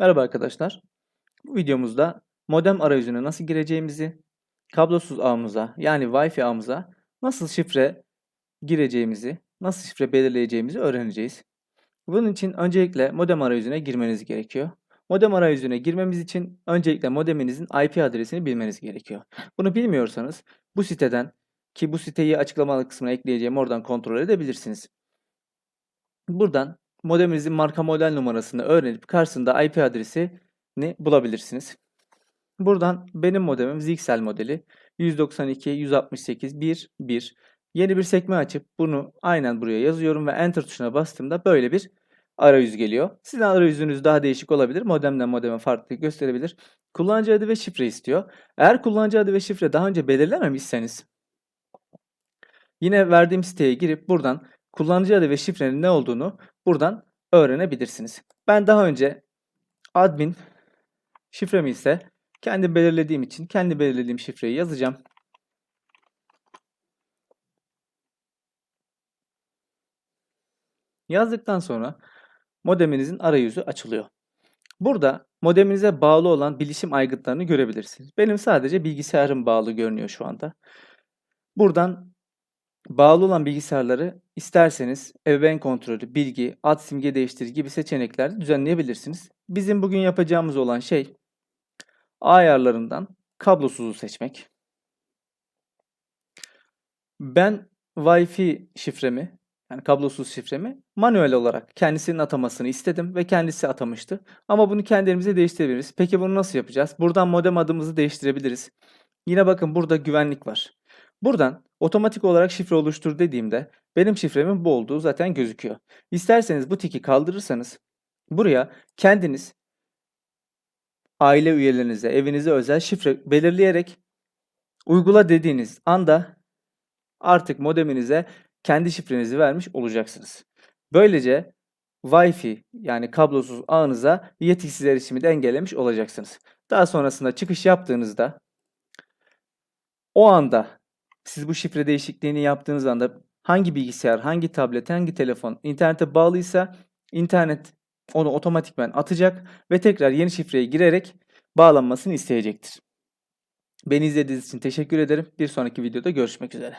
Merhaba arkadaşlar. Bu videomuzda modem arayüzüne nasıl gireceğimizi, kablosuz ağımıza yani Wi-Fi ağımıza nasıl şifre gireceğimizi, nasıl şifre belirleyeceğimizi öğreneceğiz. Bunun için öncelikle modem arayüzüne girmeniz gerekiyor. Modem arayüzüne girmemiz için öncelikle modeminizin IP adresini bilmeniz gerekiyor. Bunu bilmiyorsanız bu siteden ki bu siteyi açıklamalı kısmına ekleyeceğim oradan kontrol edebilirsiniz. Buradan modeminizin marka model numarasını öğrenip karşısında IP adresini bulabilirsiniz. Buradan benim modemim ZXL modeli 192.168.1.1 Yeni bir sekme açıp bunu aynen buraya yazıyorum ve Enter tuşuna bastığımda böyle bir arayüz geliyor. Sizin arayüzünüz daha değişik olabilir. Modemden modeme farklı gösterebilir. Kullanıcı adı ve şifre istiyor. Eğer kullanıcı adı ve şifre daha önce belirlememişseniz yine verdiğim siteye girip buradan kullanıcı adı ve şifrenin ne olduğunu buradan öğrenebilirsiniz. Ben daha önce admin şifremi ise kendi belirlediğim için kendi belirlediğim şifreyi yazacağım. Yazdıktan sonra modeminizin arayüzü açılıyor. Burada modeminize bağlı olan bilişim aygıtlarını görebilirsiniz. Benim sadece bilgisayarım bağlı görünüyor şu anda. Buradan bağlı olan bilgisayarları isterseniz ebeveyn kontrolü, bilgi, ad simge değiştir gibi seçenekler düzenleyebilirsiniz. Bizim bugün yapacağımız olan şey ayarlarından kablosuzu seçmek. Ben Wi-Fi şifremi yani kablosuz şifremi manuel olarak kendisinin atamasını istedim ve kendisi atamıştı. Ama bunu kendi elimizde değiştirebiliriz. Peki bunu nasıl yapacağız? Buradan modem adımızı değiştirebiliriz. Yine bakın burada güvenlik var. Buradan otomatik olarak şifre oluştur dediğimde benim şifremin bu olduğu zaten gözüküyor. İsterseniz bu tiki kaldırırsanız buraya kendiniz aile üyelerinize, evinize özel şifre belirleyerek uygula dediğiniz anda artık modeminize kendi şifrenizi vermiş olacaksınız. Böylece Wi-Fi yani kablosuz ağınıza yetkisiz erişimi de engellemiş olacaksınız. Daha sonrasında çıkış yaptığınızda o anda siz bu şifre değişikliğini yaptığınız anda hangi bilgisayar, hangi tablet, hangi telefon internete bağlıysa internet onu otomatikmen atacak ve tekrar yeni şifreyi girerek bağlanmasını isteyecektir. Beni izlediğiniz için teşekkür ederim. Bir sonraki videoda görüşmek üzere.